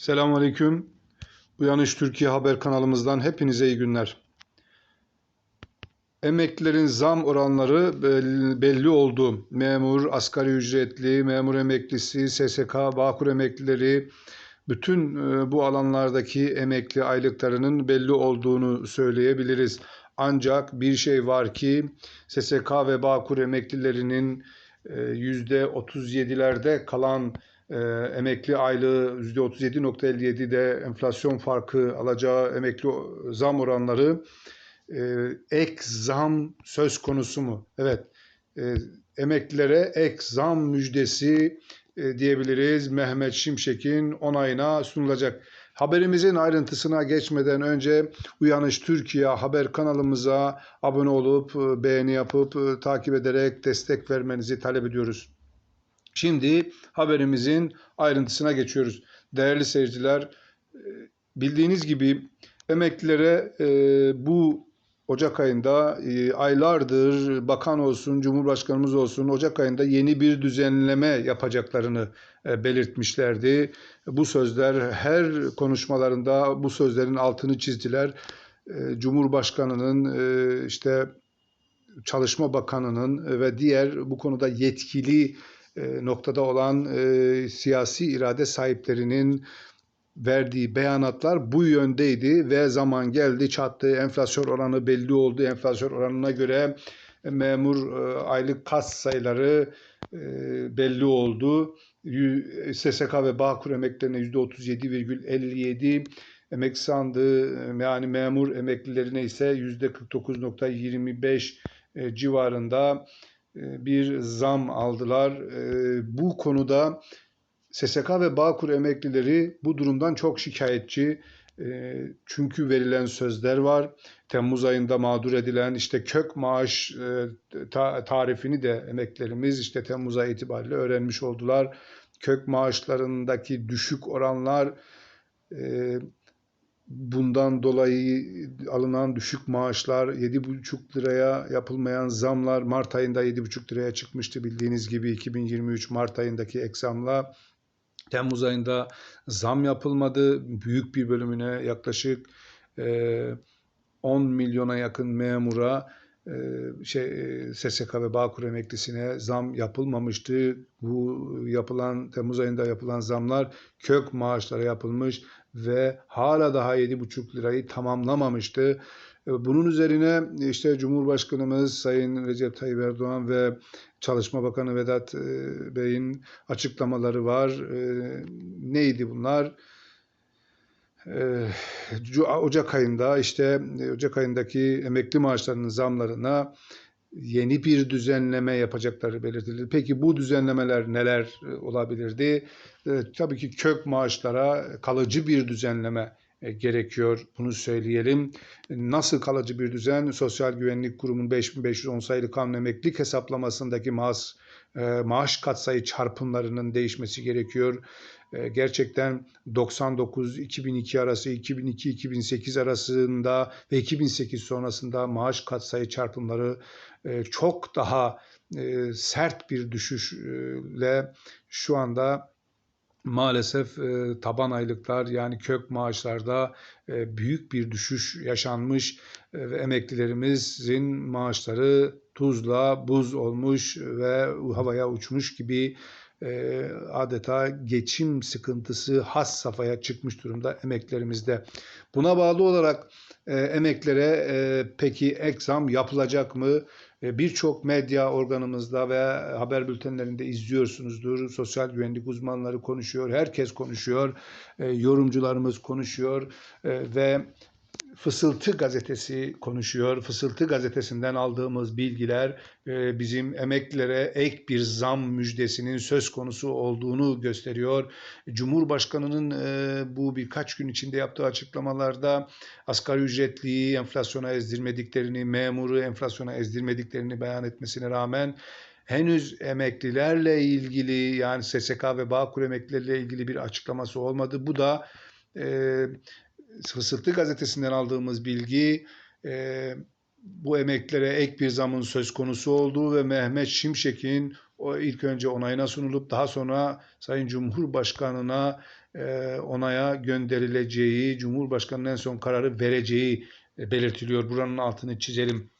Selamünaleyküm. Uyanış Türkiye Haber kanalımızdan hepinize iyi günler. Emeklilerin zam oranları bel- belli oldu. Memur, asgari ücretli, memur emeklisi, SSK, Bağkur emeklileri, bütün e, bu alanlardaki emekli aylıklarının belli olduğunu söyleyebiliriz. Ancak bir şey var ki SSK ve Bağkur emeklilerinin e, %37'lerde kalan e, emekli aylığı %37.57'de enflasyon farkı alacağı emekli zam oranları e, ek zam söz konusu mu? Evet, e, emeklilere ek zam müjdesi e, diyebiliriz. Mehmet Şimşek'in onayına sunulacak. Haberimizin ayrıntısına geçmeden önce Uyanış Türkiye haber kanalımıza abone olup e, beğeni yapıp e, takip ederek destek vermenizi talep ediyoruz. Şimdi haberimizin ayrıntısına geçiyoruz. Değerli seyirciler, e, bildiğiniz gibi emeklilere e, bu Ocak ayında e, aylardır bakan olsun, cumhurbaşkanımız olsun Ocak ayında yeni bir düzenleme yapacaklarını belirtmişlerdi. Bu sözler her konuşmalarında bu sözlerin altını çizdiler. Cumhurbaşkanının işte Çalışma Bakanı'nın ve diğer bu konuda yetkili noktada olan e, siyasi irade sahiplerinin verdiği beyanatlar bu yöndeydi ve zaman geldi çattı enflasyon oranı belli oldu enflasyon oranına göre memur e, aylık kas sayıları e, belli oldu. SSK ve Bağkur emeklilerine %37,57 emek sandığı yani memur emeklilerine ise %49,25 e, civarında e, bir zam aldılar. E, Bu konuda SSK ve Bağkur emeklileri bu durumdan çok şikayetçi. E, Çünkü verilen sözler var. Temmuz ayında mağdur edilen işte kök maaş e, ta- tarifini de emeklerimiz işte Temmuz ayı itibariyle öğrenmiş oldular. Kök maaşlarındaki düşük oranlar e, bundan dolayı alınan düşük maaşlar, 7,5 liraya yapılmayan zamlar Mart ayında 7,5 liraya çıkmıştı bildiğiniz gibi 2023 Mart ayındaki ek zamla. Temmuz ayında zam yapılmadı. Büyük bir bölümüne yaklaşık e, 10 milyona yakın memura e, şey e, SSK ve Bağkur emeklisine zam yapılmamıştı. Bu yapılan Temmuz ayında yapılan zamlar kök maaşlara yapılmış ve hala daha 7,5 lirayı tamamlamamıştı. E, Bunun üzerine işte Cumhurbaşkanımız Sayın Recep Tayyip Erdoğan ve Çalışma Bakanı Vedat e, Bey'in açıklamaları var. E, Neydi bunlar? E, Ocak ayında işte e, Ocak ayındaki emekli maaşlarının zamlarına yeni bir düzenleme yapacakları belirtildi. Peki bu düzenlemeler neler e, olabilirdi? E, Tabii ki kök maaşlara kalıcı bir düzenleme gerekiyor. Bunu söyleyelim. Nasıl kalıcı bir düzen? Sosyal Güvenlik Kurumu'nun 5510 sayılı kanun emeklilik hesaplamasındaki maaş e, maaş katsayı çarpımlarının değişmesi gerekiyor. E, Gerçekten 99-2002 arası, 2002-2008 arasında ve 2008 sonrasında maaş katsayı çarpımları e, çok daha e, sert bir düşüşle şu anda maalesef e, taban aylıklar yani kök maaşlarda e, büyük bir düşüş yaşanmış ve emeklilerimizin maaşları tuzla buz olmuş ve havaya uçmuş gibi e, adeta geçim sıkıntısı has safhaya çıkmış durumda emeklerimizde. Buna bağlı olarak e, emeklere e, peki ek zam yapılacak mı? E, Birçok medya organımızda ve haber bültenlerinde izliyorsunuzdur. Sosyal güvenlik uzmanları konuşuyor, herkes konuşuyor, e, yorumcularımız konuşuyor e, ve Fısıltı gazetesi konuşuyor. Fısıltı gazetesinden aldığımız bilgiler e, bizim emeklilere ek bir zam müjdesinin söz konusu olduğunu gösteriyor. Cumhurbaşkanının e, bu birkaç gün içinde yaptığı açıklamalarda asgari ücretliyi enflasyona ezdirmediklerini, memuru enflasyona ezdirmediklerini beyan etmesine rağmen henüz emeklilerle ilgili yani SSK ve Bağkur emeklileriyle ilgili bir açıklaması olmadı. Bu da e, Fısıltı gazetesinden aldığımız bilgi e, bu emeklilere ek bir zamın söz konusu olduğu ve Mehmet Şimşek'in o ilk önce onayına sunulup daha sonra Sayın Cumhurbaşkanı'na e, onaya gönderileceği, Cumhurbaşkanı'nın en son kararı vereceği e, belirtiliyor. Buranın altını çizelim.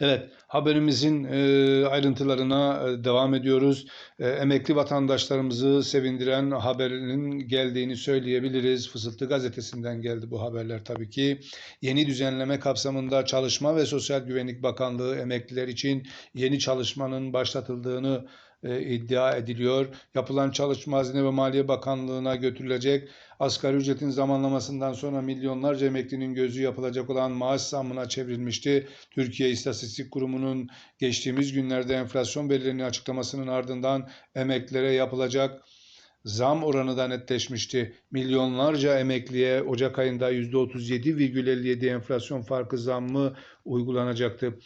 Evet, haberimizin e, ayrıntılarına e, devam ediyoruz. E, emekli vatandaşlarımızı sevindiren haberinin geldiğini söyleyebiliriz. Fısıltı gazetesinden geldi bu haberler tabii ki. Yeni düzenleme kapsamında Çalışma ve Sosyal Güvenlik Bakanlığı emekliler için yeni çalışmanın başlatıldığını e, iddia ediliyor. Yapılan çalışma Hazine ve Maliye Bakanlığı'na götürülecek. Asgari ücretin zamanlamasından sonra milyonlarca emeklinin gözü yapılacak olan maaş zammına çevrilmişti. Türkiye İstatistik Kurumu'nun geçtiğimiz günlerde enflasyon verilerini açıklamasının ardından emeklilere yapılacak zam oranı da netleşmişti. Milyonlarca emekliye Ocak ayında %37,57 enflasyon farkı zammı uygulanacaktı.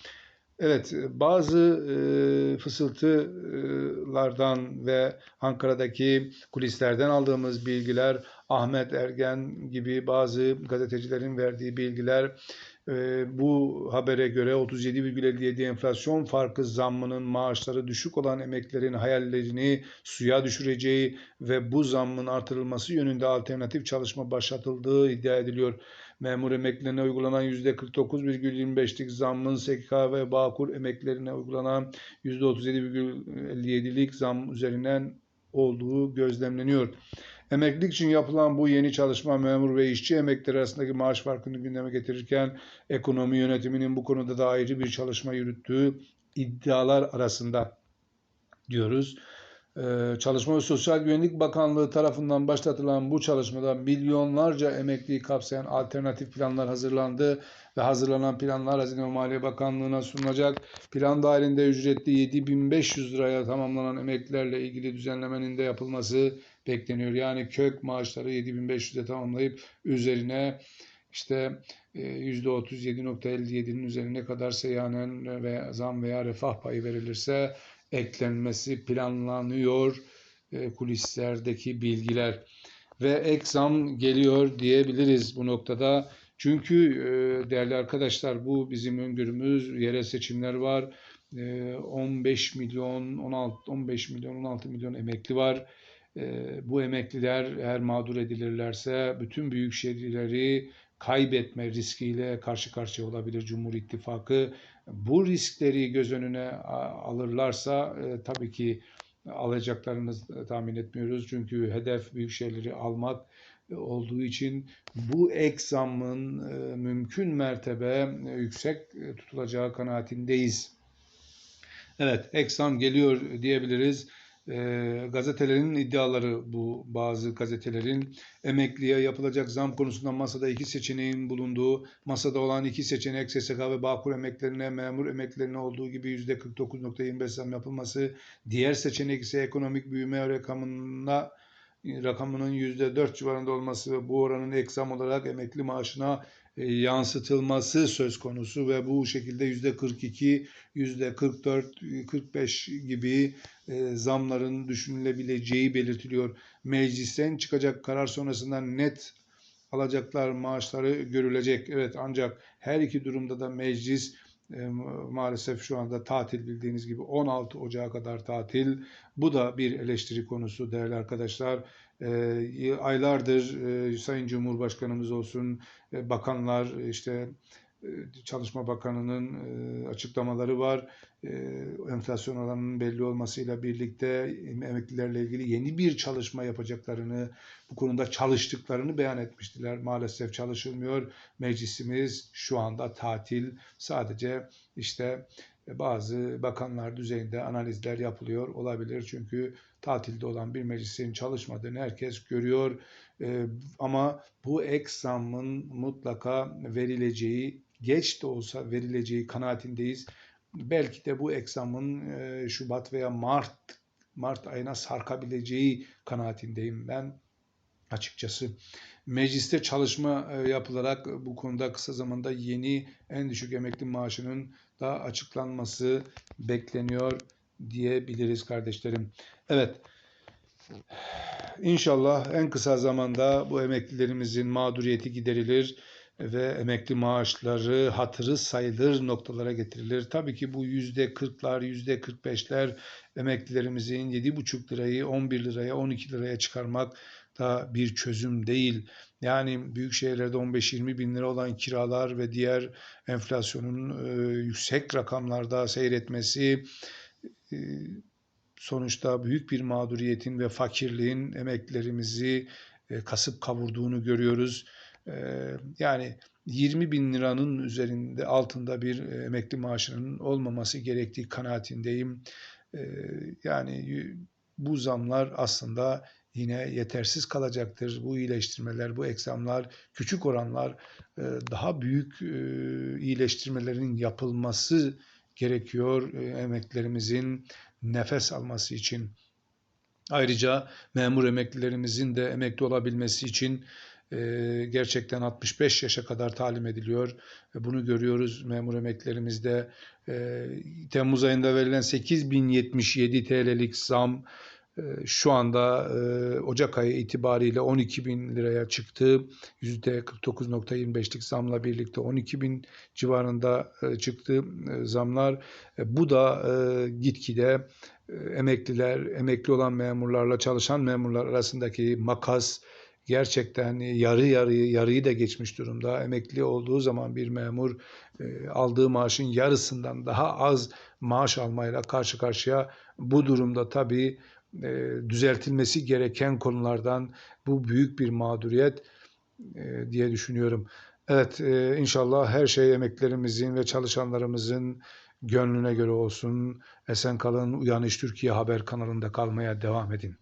Evet, bazı e, fısıltılardan ve Ankara'daki kulislerden aldığımız bilgiler, Ahmet Ergen gibi bazı gazetecilerin verdiği bilgiler, e, bu habere göre 37,57 enflasyon farkı zammının maaşları düşük olan emeklerin hayallerini suya düşüreceği ve bu zammın artırılması yönünde alternatif çalışma başlatıldığı iddia ediliyor memur emeklilerine uygulanan %49,25'lik zammın SGK ve Bağkur emeklilerine uygulanan %37,57'lik zam üzerinden olduğu gözlemleniyor. Emeklilik için yapılan bu yeni çalışma memur ve işçi emekleri arasındaki maaş farkını gündeme getirirken ekonomi yönetiminin bu konuda da ayrı bir çalışma yürüttüğü iddialar arasında diyoruz. Ee, Çalışma ve Sosyal Güvenlik Bakanlığı tarafından başlatılan bu çalışmada milyonlarca emekliyi kapsayan alternatif planlar hazırlandı ve hazırlanan planlar Hazine ve Maliye Bakanlığı'na sunulacak. Plan dahilinde ücretli 7500 liraya tamamlanan emeklilerle ilgili düzenlemenin de yapılması bekleniyor. Yani kök maaşları 7500'e tamamlayıp üzerine işte %37.57'nin e, üzerine kadar seyyanen ve zam veya refah payı verilirse eklenmesi planlanıyor e, kulislerdeki bilgiler ve ek zam geliyor diyebiliriz bu noktada. Çünkü e, değerli arkadaşlar bu bizim öngörümüz yerel seçimler var. E, 15 milyon 16 15 milyon 16 milyon emekli var. E, bu emekliler eğer mağdur edilirlerse bütün büyük şehirleri kaybetme riskiyle karşı karşıya olabilir Cumhur İttifakı. Bu riskleri göz önüne alırlarsa e, tabii ki alacaklarını tahmin etmiyoruz. Çünkü hedef büyük şeyleri almak e, olduğu için bu ek zammın e, mümkün mertebe yüksek tutulacağı kanaatindeyiz. Evet, ek zam geliyor diyebiliriz. E, gazetelerin iddiaları bu bazı gazetelerin emekliye yapılacak zam konusunda masada iki seçeneğin bulunduğu, masada olan iki seçenek SSK ve Bağkur emeklerine, memur emeklerine olduğu gibi %49.25 zam yapılması, diğer seçenek ise ekonomik büyüme rakamına rakamının %4 civarında olması ve bu oranın ek zam olarak emekli maaşına e, yansıtılması söz konusu ve bu şekilde yüzde 42, yüzde 44, 45 gibi e, zamların düşünülebileceği belirtiliyor. Meclisten çıkacak karar sonrasında net alacaklar maaşları görülecek. Evet ancak her iki durumda da meclis e, maalesef şu anda tatil bildiğiniz gibi 16 Ocağı kadar tatil. Bu da bir eleştiri konusu değerli arkadaşlar. E, aylardır e, Sayın Cumhurbaşkanımız olsun, e, bakanlar işte e, Çalışma Bakanı'nın e, açıklamaları var. E, enflasyon oranının belli olmasıyla birlikte emeklilerle ilgili yeni bir çalışma yapacaklarını, bu konuda çalıştıklarını beyan etmiştiler. Maalesef çalışılmıyor. Meclisimiz şu anda tatil. Sadece işte bazı bakanlar düzeyinde analizler yapılıyor olabilir. Çünkü tatilde olan bir meclisin çalışmadığını herkes görüyor. Ama bu ek zammın mutlaka verileceği geç de olsa verileceği kanaatindeyiz. Belki de bu eksamın e, Şubat veya Mart Mart ayına sarkabileceği kanaatindeyim ben açıkçası. Mecliste çalışma e, yapılarak bu konuda kısa zamanda yeni en düşük emekli maaşının da açıklanması bekleniyor diyebiliriz kardeşlerim. Evet. İnşallah en kısa zamanda bu emeklilerimizin mağduriyeti giderilir ve emekli maaşları hatırı sayılır noktalara getirilir. Tabii ki bu yüzde kırklar, yüzde kırk beşler emeklilerimizin 7,5 lirayı 11 liraya, 12 liraya çıkarmak da bir çözüm değil. Yani büyük şehirlerde 15-20 bin lira olan kiralar ve diğer enflasyonun e, yüksek rakamlarda seyretmesi e, sonuçta büyük bir mağduriyetin ve fakirliğin emeklilerimizi e, kasıp kavurduğunu görüyoruz. E, yani 20 bin liranın üzerinde altında bir e, emekli maaşının olmaması gerektiği kanaatindeyim. E, yani bu zamlar aslında yine yetersiz kalacaktır. Bu iyileştirmeler, bu eksamlar, küçük oranlar e, daha büyük e, iyileştirmelerin yapılması gerekiyor e, emeklilerimizin nefes alması için. Ayrıca memur emeklilerimizin de emekli olabilmesi için gerçekten 65 yaşa kadar talim ediliyor. Bunu görüyoruz memur emeklilerimizde. E, Temmuz ayında verilen 8077 TL'lik zam şu anda e, Ocak ayı itibariyle 12 bin liraya çıktı. %49.25'lik zamla birlikte 12 bin civarında e, çıktı e, zamlar. Bu da gitgide emekliler, emekli olan memurlarla çalışan memurlar arasındaki makas gerçekten yarı yarıyı yarıyı da geçmiş durumda. Emekli olduğu zaman bir memur aldığı maaşın yarısından daha az maaş almayla karşı karşıya. Bu durumda tabii e, düzeltilmesi gereken konulardan bu büyük bir mağduriyet e, diye düşünüyorum. Evet e, inşallah her şey emeklerimizin ve çalışanlarımızın gönlüne göre olsun. Esen kalın Uyanış Türkiye Haber kanalında kalmaya devam edin.